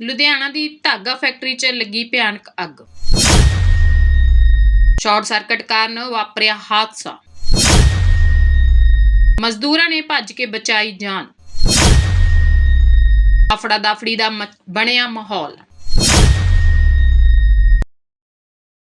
ਲੁਧਿਆਣਾ ਦੀ ਧਾਗਾ ਫੈਕਟਰੀ 'ਚ ਲੱਗੀ ਭਿਆਨਕ ਅੱਗ। ਸ਼ਾਰਟ ਸਰਕਟ ਕਾਰਨ ਵਾਪਰਿਆ ਹਾਦਸਾ। ਮਜ਼ਦੂਰਾਂ ਨੇ ਭੱਜ ਕੇ ਬਚਾਈ ਜਾਨ। ਅਫੜਾ ਦਫੜੀ ਦਾ ਮਚ- ਬਣਿਆ ਮਾਹੌਲ।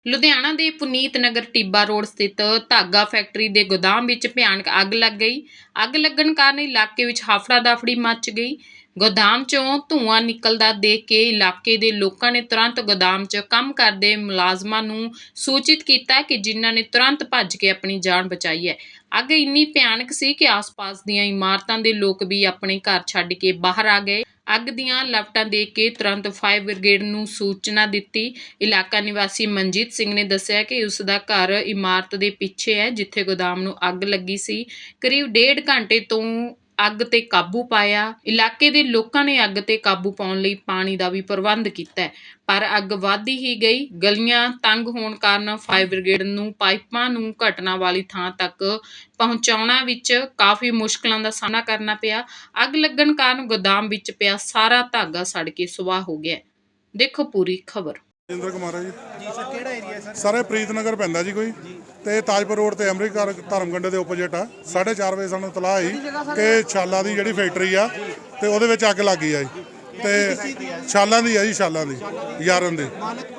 ਲੁਧਿਆਣਾ ਦੇ ਪੁਨੀਤ ਨਗਰ ਟਿੱਬਾ ਰੋਡ ਸਥਿਤ ਧਾਗਾ ਫੈਕਟਰੀ ਦੇ ਗੋਦਾਮ ਵਿੱਚ ਭਿਆਨਕ ਅੱਗ ਲੱਗ ਗਈ। ਅੱਗ ਲੱਗਣ ਕਾਰਨ ਇਲਾਕੇ ਵਿੱਚ ਹਾਫੜਾ-ਦਫੜੀ ਮਚ ਗਈ। ਗੋਦਾਮ ਚੋਂ ਧੂੰਆਂ ਨਿਕਲਦਾ ਦੇਖ ਕੇ ਇਲਾਕੇ ਦੇ ਲੋਕਾਂ ਨੇ ਤੁਰੰਤ ਗੋਦਾਮ 'ਚ ਕੰਮ ਕਰਦੇ ਮੁਲਾਜ਼ਮਾਂ ਨੂੰ ਸੂਚਿਤ ਕੀਤਾ ਕਿ ਜਿਨ੍ਹਾਂ ਨੇ ਤੁਰੰਤ ਭੱਜ ਕੇ ਆਪਣੀ ਜਾਨ ਬਚਾਈ ਹੈ। ਅੱਗ ਇੰਨੀ ਭਿਆਨਕ ਸੀ ਕਿ ਆਸ-ਪਾਸ ਦੀਆਂ ਇਮਾਰਤਾਂ ਦੇ ਲੋਕ ਵੀ ਆਪਣੇ ਘਰ ਛੱਡ ਕੇ ਬਾਹਰ ਆ ਗਏ। ਅੱਗ ਦੀਆਂ ਲਪਟਾਂ ਦੇਖ ਕੇ ਤੁਰੰਤ ਫਾਇਰ ਬ੍ਰਿਗੇਡ ਨੂੰ ਸੂਚਨਾ ਦਿੱਤੀ। ਇਲਾਕਾ ਨਿਵਾਸੀ ਮਨਜੀਤ ਸਿੰਘ ਨੇ ਦੱਸਿਆ ਕਿ ਉਸ ਦਾ ਘਰ ਇਮਾਰਤ ਦੇ ਪਿੱਛੇ ਹੈ, ਜਿੱਥੇ ਗੋਦਾਮ ਨੂੰ ਅੱਗ ਲੱਗੀ ਸੀ। ਕਰੀਬ ਡੇਢ ਘੰਟੇ ਤੋਂ ਅੱਗ ਤੇ ਕਾਬੂ ਪਾਇਆ। ਇਲਾਕੇ ਦੇ ਲੋਕਾਂ ਨੇ ਅੱਗ ਤੇ ਕਾਬੂ ਪਾਉਣ ਲਈ ਪਾਣੀ ਦਾ ਵੀ ਪ੍ਰਬੰਧ ਕੀਤਾ। ਪਰ ਅੱਗ ਵਧਦੀ ਹੀ ਗਈ। ਗਲੀਆਂ ਤੰਗ ਹੋਣ ਕਾਰਨ ਫਾਇਰ ਬ੍ਰਿਗੇਡ ਨੂੰ ਪਾਈਪਾਂ ਨੂੰ ਘਟਨਾ ਵਾਲੀ ਥਾਂ ਤੱਕ ਪਹੁੰਚਾਉਣਾ ਵਿੱਚ ਕਾਫੀ ਮੁਸ਼ਕਲਾਂ ਦਾ ਸਾਹਮਣਾ ਕਰਨਾ ਪਿਆ। ਅੱਗ ਲੱਗਣ ਕਾਰਨ ਗੋਦਾਮ ਵਿੱਚ ਪਿਆ ਸਾਰਾ ਧਾਗਾ ਸੜ ਕੇ ਸੁਆਹ ਹੋ ਗਿਆ। ਦੇਖੋ ਪੂਰੀ ਖਬਰ। ਇੰਦਰ ਕੁਮਾਰ ਹੈ ਜੀ। ਜੀ ਸਰ ਕਿਹੜਾ ਏਰੀਆ ਸਰ? ਸਾਰੇ ਪ੍ਰੀਤਨਗਰ ਪੈਂਦਾ ਜੀ ਕੋਈ। ਤੇ ਤਾਜਪੁਰ ਰੋਡ ਤੇ ਅਮਰੀਕਾ ਧਰਮਗੰਡੇ ਦੇ ਆਪੋਜ਼ਿਟ ਆ। 4:30 ਵਜੇ ਸਾਨੂੰ ਤਲਾਹ ਆਈ ਕਿ ਛਾਲਾ ਦੀ ਜਿਹੜੀ ਫੈਕਟਰੀ ਆ ਤੇ ਉਹਦੇ ਵਿੱਚ ਅੱਗ ਲੱਗੀ ਆ ਜੀ। ਤੇ ਛਾਲਾਂ ਦੀ ਆ ਜੀ ਛਾਲਾਂ ਦੀ। ਯਾਰਨ ਦੀ। ਮਾਲਕ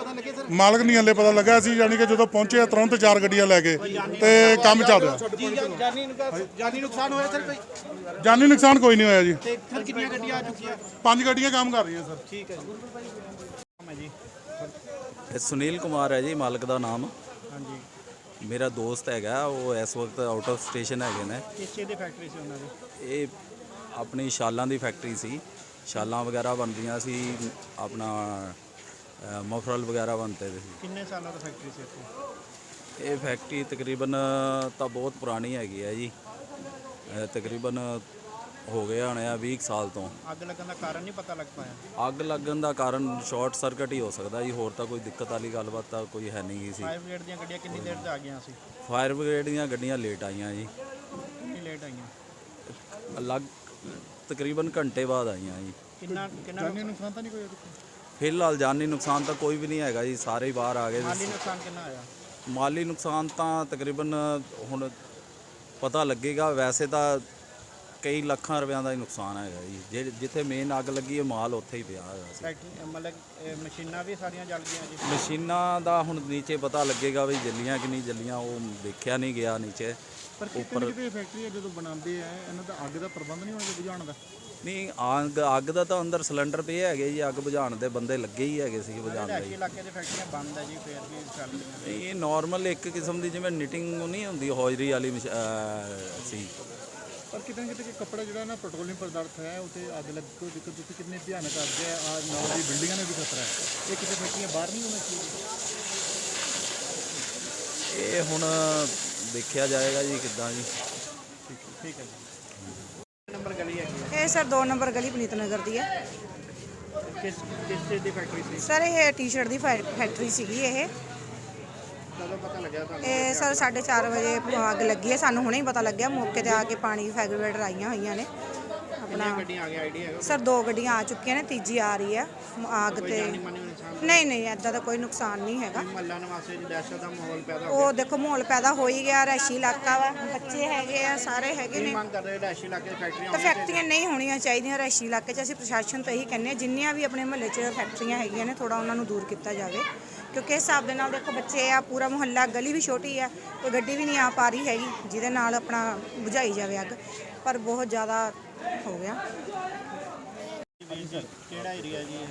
ਮਾਲਕ ਨਹੀਂ ਹਲੇ ਪਤਾ ਲੱਗਾ। ਸੀ ਯਾਨੀ ਕਿ ਜਦੋਂ ਪਹੁੰਚੇ ਤੁਰੰਤ ਚਾਰ ਗੱਡੀਆਂ ਲੈ ਕੇ ਤੇ ਕੰਮ ਚੱਲ ਰਿਹਾ। ਜਾਨੀ ਨੁਕਸਾਨ ਹੋਇਆ ਸਰ ਕੋਈ? ਜਾਨੀ ਨੁਕਸਾਨ ਕੋਈ ਨਹੀਂ ਹੋਇਆ ਜੀ। ਤੇ ਸਰ ਕਿੰਨੀਆਂ ਗੱਡੀਆਂ ਆ ਚੁੱਕੀਆਂ? ਪੰਜ ਗੱਡੀਆਂ ਕੰਮ ਕਰ ਰਹੀਆਂ ਸਰ। ਠੀਕ ਹੈ ਜੀ। ਨਾਮ ਹੈ ਜੀ ਇਹ ਸੁਨੀਲ ਕੁਮਾਰ ਹੈ ਜੀ ਮਾਲਕ ਦਾ ਨਾਮ। ਹਾਂਜੀ। ਮੇਰਾ ਦੋਸਤ ਹੈਗਾ ਉਹ ਇਸ ਵਕਤ ਆਊਟ ਆਫ ਸਟੇਸ਼ਨ ਹੈਗੇ ਨੇ। ਕਿਸ ਦੀ ਫੈਕਟਰੀ ਸੀ ਉਹਨਾਂ ਦੀ? ਇਹ ਆਪਣੀ ਸ਼ਾਲਾਂ ਦੀ ਫੈਕਟਰੀ ਸੀ। ਸ਼ਾਲਾਂ ਵਗੈਰਾ ਬਣਦੀਆਂ ਸੀ ਆਪਣਾ ਮਫਰਲ ਵਗੈਰਾ ਬਣਦੇ ਸੀ ਕਿੰਨੇ ਸਾਲਾਂ ਤੋਂ ਫੈਕਟਰੀ ਸੀ ਇੱਥੇ? ਇਹ ਫੈਕਟਰੀ ਤਕਰੀਬਨ ਤਾਂ ਬਹੁਤ ਪੁਰਾਣੀ ਹੈਗੀ ਹੈ ਜੀ। ਤਕਰੀਬਨ ਹੋ ਗਏ ਹੋਣੇ ਆ 20 ਕੁ ਸਾਲ ਤੋਂ। ਅੱਗ ਲੱਗਣ ਦਾ ਕਾਰਨ ਨਹੀਂ ਪਤਾ ਲੱਗ ਪਾਇਆ? ਅੱਗ ਲੱਗਣ ਦਾ ਕਾਰਨ ਸ਼ਾਰਟ ਸਰਕਟ ਹੀ ਹੋ ਸਕਦਾ ਜੀ। ਹੋਰ ਤਾਂ ਕੋਈ ਦਿੱਕਤ ਵਾਲੀ ਗੱਲਬਾਤ ਤਾਂ ਕੋਈ ਹੈ ਨਹੀਂ ਗੀ ਸੀ ਫਾਇਰ ਬ੍ਰਿਗੇਡ ਦੀਆਂ ਗੱਡੀਆਂ ਕਿੰਨੀ ਦੇਰ 'ਚ ਆ ਗਈਆਂ ਸੀ? ਫਾਇਰ ਬ੍ਰਿਗੇਡ ਦੀਆਂ ਗੱਡੀਆਂ ਲੇਟ ਆਈਆਂ ਜੀ। ਕਿੰਨੀ ਲੇਟ ਆਈਆਂ? ਅਲੱਗ ਤਕਰੀਬਨ ਘੰਟੇ ਬਾਅਦ ਆਈਆਂ ਜੀ। ਕਿੰਨਾ ਕਿੰਨਾ ਨੁਕਸਾਨ ਤਾਂ ਨਹੀਂ ਕੋਈ ਫਿਲਹਾਲ ਜਾਨੀ ਨੁਕਸਾਨ ਤਾਂ ਕੋਈ ਵੀ ਨਹੀਂ ਹੈਗਾ ਜੀ ਸਾਰੇ ਹੀ ਬਾਹਰ ਆ ਗਏ ਮਾਲੀ ਨੁਕਸਾਨ ਕਿੰਨਾ ਆਇਆ ਮਾਲੀ ਨੁਕਸਾਨ ਤਾਂ ਤਕਰੀਬਨ ਹੁਣ ਪਤਾ ਲੱਗੇਗਾ ਵੈਸੇ ਤਾਂ ਕਈ ਲੱਖਾਂ ਰੁਪਿਆਂ ਦਾ ਹੀ ਨੁਕਸਾਨ ਹੈਗਾ ਜੀ। ਜੇ ਜਿੱਥੇ ਮੇਨ ਅੱਗ ਲੱਗੀ ਹੈ ਮਾਲ ਉੱਥੇ ਹੀ ਪਿਆ ਹੈਗਾ ਸੀ। ਫੈਕਟਰੀ ਮਤਲਬ ਮਸ਼ੀਨਾਂ ਵੀ ਸਾਰੀਆਂ ਜਲ ਗਈਆਂ ਜੀ? ਮਸ਼ੀਨਾਂ ਦਾ ਹੁਣ ਨੀਚੇ ਪਤਾ ਲੱਗੇਗਾ ਵੀ ਜੱਲੀਆਂ ਕਿ ਨਹੀਂ ਜੱਲੀਆਂ ਉਹ ਦੇਖਿਆ ਨਹੀਂ ਗਿਆ ਨੀਚੇ। ਪਰ ਉੱਪਰ ਕਿਤੇ ਫੈਕਟਰੀ ਜਦੋਂ ਬਣਾਉਂਦੇ ਆ ਇਹਨਾਂ ਦਾ ਅੱਗ ਦਾ ਪ੍ਰਬੰਧ ਨਹੀਂ ਹੋਣਾ ਬੁਝਾਉਣ ਦਾ? ਨਹੀਂ ਅੱਗ ਅੱਗ ਦਾ ਤਾਂ ਅੰਦਰ ਸਿਲੰਡਰ ਪਏ ਹੈਗੇ ਜੀ ਅੱਗ ਬੁਝਾਉਣ ਦੇ ਬੰਦੇ ਲੱਗੇ ਹੀ ਹੈਗੇ ਸੀ ਬੁਝਾਉਣ ਲਈ ਇਲਾਕੇ ਦੇ ਫੈਕਟਰੀਆਂ ਬੰਦ ਹੈ ਜੀ ਫੇਰ ਵੀ ਚੱਲ ਰਹੀਆਂ ਇਹ ਨਾਰਮਲ ਇੱਕ ਕਿਸਮ ਦੀ ਜਿਵੇਂ ਨਿਟਿੰਗ ਨਹੀਂ ਹੁੰਦੀ ਹੌਜਰੀ ਵਾਲੀ ਸੀ। ਪਰ ਕਿਤੇ ਨਾ ਕਿਤੇ ਕੱਪੜਾ ਜਿਹੜਾ ਨਾ ਪੈਟਰੋਲੀਅਮ ਪਦਾਰਥ ਹੈ ਉਤੇ ਅੱਗ ਲੱਗ ਕੋਈ ਦਿੱਕਤ ਉੱਤੇ ਕਿੰਨੇ ਭਿਆਨਕ ਅੱਗ ਹੈ ਆ ਨਾਲ ਦੀ ਬਿਲਡਿੰਗਾਂ ਨੇ ਵੀ ਖਤਰਾ ਹੈ। ਇਹ ਕਿਤੇ ਫੈਕਟਰੀਆਂ ਬਾਹਰ ਨਹੀਂ ਹੋਣਾ ਚਾਹੀਦੀ। ਇਹ ਹੁਣ ਦੇਖਿਆ ਜਾਏਗਾ ਜੀ ਕਿੱਦਾਂ ਜੀ। ਠੀਕ ਹੈ ਜੀ ਨੰਬਰ ਗਲੀ ਹੈ ਇਹ ਸਰ 2 ਨੰਬਰ ਗਲੀ ਪਨੀਤ ਨਗਰ ਦੀ ਹੈ। ਕਿਸ ਕਿਸ ਚੀਜ਼ ਦੀ ਫੈਕਟਰੀ ਸੀ? ਸਰ ਇਹ ਟੀ-ਸ਼ਰਟ ਦੀ ਫੈ- ਫੈਕਟਰੀ ਸੀਗੀ ਇਹ। ਕਦੋਂ ਪਤਾ ਲੱਗਿਆ ਤੁਹਾਨੂੰ? ਇਹ ਸਰ 4:30 ਵਜੇ ਅੱਗ ਲੱਗੀ ਹੈ ਸਾਨੂੰ ਹੁਣੇ ਹੀ ਪਤਾ ਲੱਗਿਆ। ਮੌਕੇ ਤੇ ਆ ਕੇ ਪਾਣੀ ਫੈਗਰੇਟਰ ਆਈਆਂ ਹੋਈਆਂ ਨੇ। ਆਪਣਾ ਗੱਡੀਆਂ ਆ ਗਿਆ ਆਈਡੀਆ ਹੈਗਾ? ਸਰ ਦੋ ਗੱਡੀਆਂ ਆ ਚੁੱਕੀਆਂ ਨੇ ਤੀਜੀ ਆ ਰਹੀ ਹੈ ਅੱਗ ਤੇ ਨਹੀਂ ਨਹੀਂ ਐਦਾਂ ਦਾ ਕੋਈ ਨੁਕਸਾਨ ਨਹੀਂ ਹੈਗਾ। ਮਹੱਲਾ ਨਿਵਾਸੀ ਦੀ ਦਹਿਸ਼ਤ ਦਾ ਮਾਹੌਲ ਪੈਦਾ ਹੋ ਉਹ ਦੇਖੋ ਮਾਹੌਲ ਪੈਦਾ ਹੋ ਹੀ ਗਿਆ ਰੈਸ਼ੀ ਇਲਾਕਾ ਵਾ ਬੱਚੇ ਹੈਗੇ ਆ ਸਾਰੇ ਹੈਗੇ ਨੇ। ਮੰਗ ਕਰਦੇ ਰੈਸ਼ੀ ਇਲਾਕੇ ਫੈਕਟਰੀਆਂ ਤਾਂ ਫੈਕਟਰੀਆਂ ਨਹੀਂ ਹੋਣੀਆਂ ਚਾਹੀਦੀਆਂ ਰੈਸ਼ੀ ਇਲਾਕੇ 'ਚ ਅਸੀਂ ਪ੍ਰਸ਼ਾਸਨ ਤੋਂ ਇਹੀ ਕਹਿੰਦੇ ਹਾਂ ਜਿੰਨੀਆਂ ਵੀ ਆਪਣੇ ਮਹੱਲੇ 'ਚ ਫੈਕਟਰੀਆਂ ਹੈਗੀਆਂ ਨੇ ਥੋੜਾ ਉਹਨਾਂ ਨੂੰ ਦੂਰ ਕੀਤਾ ਜਾਵੇ। ਕਿਉਂਕਿ ਇਸ ਹਿਸਾਬ ਦੇ ਨਾਲ ਦੇਖੋ ਬੱਚੇ ਆ ਪੂਰਾ ਮੁਹੱਲਾ ਗਲੀ ਵੀ ਛੋਟੀ ਆ ਕੋਈ ਗੱਡੀ ਵੀ ਨਹੀਂ ਆ ਪਾ ਰਹੀ ਹੈਗੀ ਜਿਹਦੇ ਨਾਲ ਆਪਣਾ ਬੁਝਾਈ ਜਾਵੇ ਅੱਗ। ਪਰ ਬਹੁਤ ਜ਼ਿਆਦਾ ਹੋ ਗਿਆ। ਕਿਹੜਾ ਏਰੀਆ ਜੀ ਇਹ?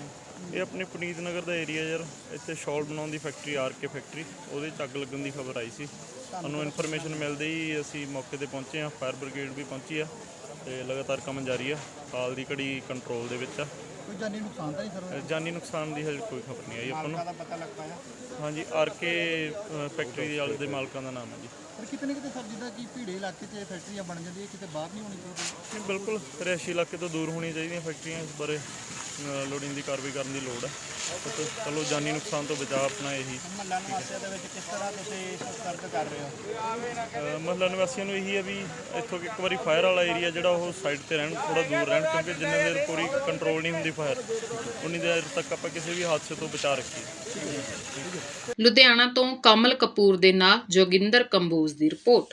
ਇਹ ਆਪਣੇ ਪੁਨੀਤ ਨਗਰ ਦਾ ਏਰੀਆ ਯਾਰ। ਇੱਥੇ ਸ਼ਾਲ ਬਣਾਉਣ ਦੀ ਫੈਕਟਰੀ ਆਰ ਕੇ ਫੈਕਟਰੀ ਉਹਦੇ 'ਚ ਅੱਗ ਲੱਗਣ ਦੀ ਖਬਰ ਆਈ ਸੀ। ਸਾਨੂੰ ਇਨਫੋਰਮੇਸ਼ਨ ਮਿਲਦੇ ਹੀ ਅਸੀਂ ਮੌਕੇ ਤੇ ਪਹੁੰਚੇ ਆ ਫਾਇਰ ਬ੍ਰਿਗੇਡ ਵੀ ਪਹੁੰਚੀ ਆ ਤੇ ਲਗਾਤਾਰ ਕੰਮ ਜਾਰੀ ਆ। ਹਾਲ ਦੀ ਘੜੀ ਕੰਟਰੋਲ ਦੇ ਵਿੱਚ ਆ। ਕੋਈ ਜਾਨੀ ਨੁਕਸਾਨ ਤਾਂ ਨਹੀਂ ਸਰ ਜਾਨੀ ਨੁਕਸਾਨ ਦੀ ਹਜੇ ਕੋਈ ਖਬਰ ਨਹੀਂ ਆਈ ਆਪਾਂ ਨੂੰ। ਪਤਾ ਲੱਗ ਪਾਇਆ ਹਾਂਜੀ ਆਰ ਕੇ ਫੈਕਟਰੀ ਦੇ ਵਾਲੇ ਦੇ ਮਾਲਕਾਂ ਦਾ ਨਾਮ ਹੈ ਜੀ। ਪਰ ਕਿਤੇ ਨਾ ਕਿਤੇ ਸਰ ਜਿੱਦਾਂ ਕਿ ਭੀੜੇ ਇਲਾਕੇ 'ਚ ਇਹ ਫੈਕਟਰੀਆਂ ਬਣ ਜਾਂਦੀਆਂ ਕਿਤੇ ਬਾਹਰ ਨਹੀਂ ਹੋਣੀ ਚਾਹੀਦੀ। ਨਹੀਂ ਬਿਲਕੁਲ ਰਿਹਾਇਸ਼ੀ ਇਲਾਕੇ ਤੋਂ ਦੂਰ ਹੋਣੀਆਂ ਚਾਹੀਦੀਆਂ ਫੈਕਟਰੀਆਂ ਇਸ ਬਾਰੇ ਅ, ਲੋੜੀਂਦੀ ਕਾਰਵਾਈ ਕਰਨ ਦੀ ਲੋੜ ਹੈ। ਤੇ ਚਲੋ ਜਾਨੀ ਨੁਕਸਾਨ ਤੋਂ ਬਚਾਅ ਆਪਣਾ ਇਹੀ। ਮਹੱਲਾ ਨਿਵਾਸੀਆਂ ਦੇ ਵਿੱਚ ਕਿਸ ਤਰ੍ਹਾਂ ਤੁਸੀਂ ਸਤਰਕ ਕਰ ਰਹੇ ਹੋ? ਅ, ਮਹੱਲਾ ਨਿਵਾਸੀਆਂ ਨੂੰ ਇਹੀ ਹੈ ਵੀ ਇੱਥੋਂ ਇੱਕ ਵਾਰੀ ਫਾਇਰ ਵਾਲਾ ਏਰੀਆ ਜਿਹੜਾ ਉਹ ਸਾਈਡ ਤੇ ਰਹਿਣ ਥੋੜਾ ਦੂਰ ਰਹਿਣ ਕਿਉਂਕਿ ਜਿੰਨੇ ਦੇਰ ਪੂਰੀ ਕੰਟਰੋਲ ਨਹੀਂ ਹੁੰਦੀ ਫਾਇਰ ਉਨੀ ਦੇਰ ਤੱਕ ਆਪਾਂ ਕਿਸੇ ਵੀ ਹਾਦਸੇ ਤੋਂ ਬਚਾ ਰੱਖੀਏ। ਲੁਧਿਆਣਾ ਤੋਂ ਕਮਲ ਕਪੂਰ ਦੇ ਨਾਲ ਜੋਗਿੰਦਰ goes the report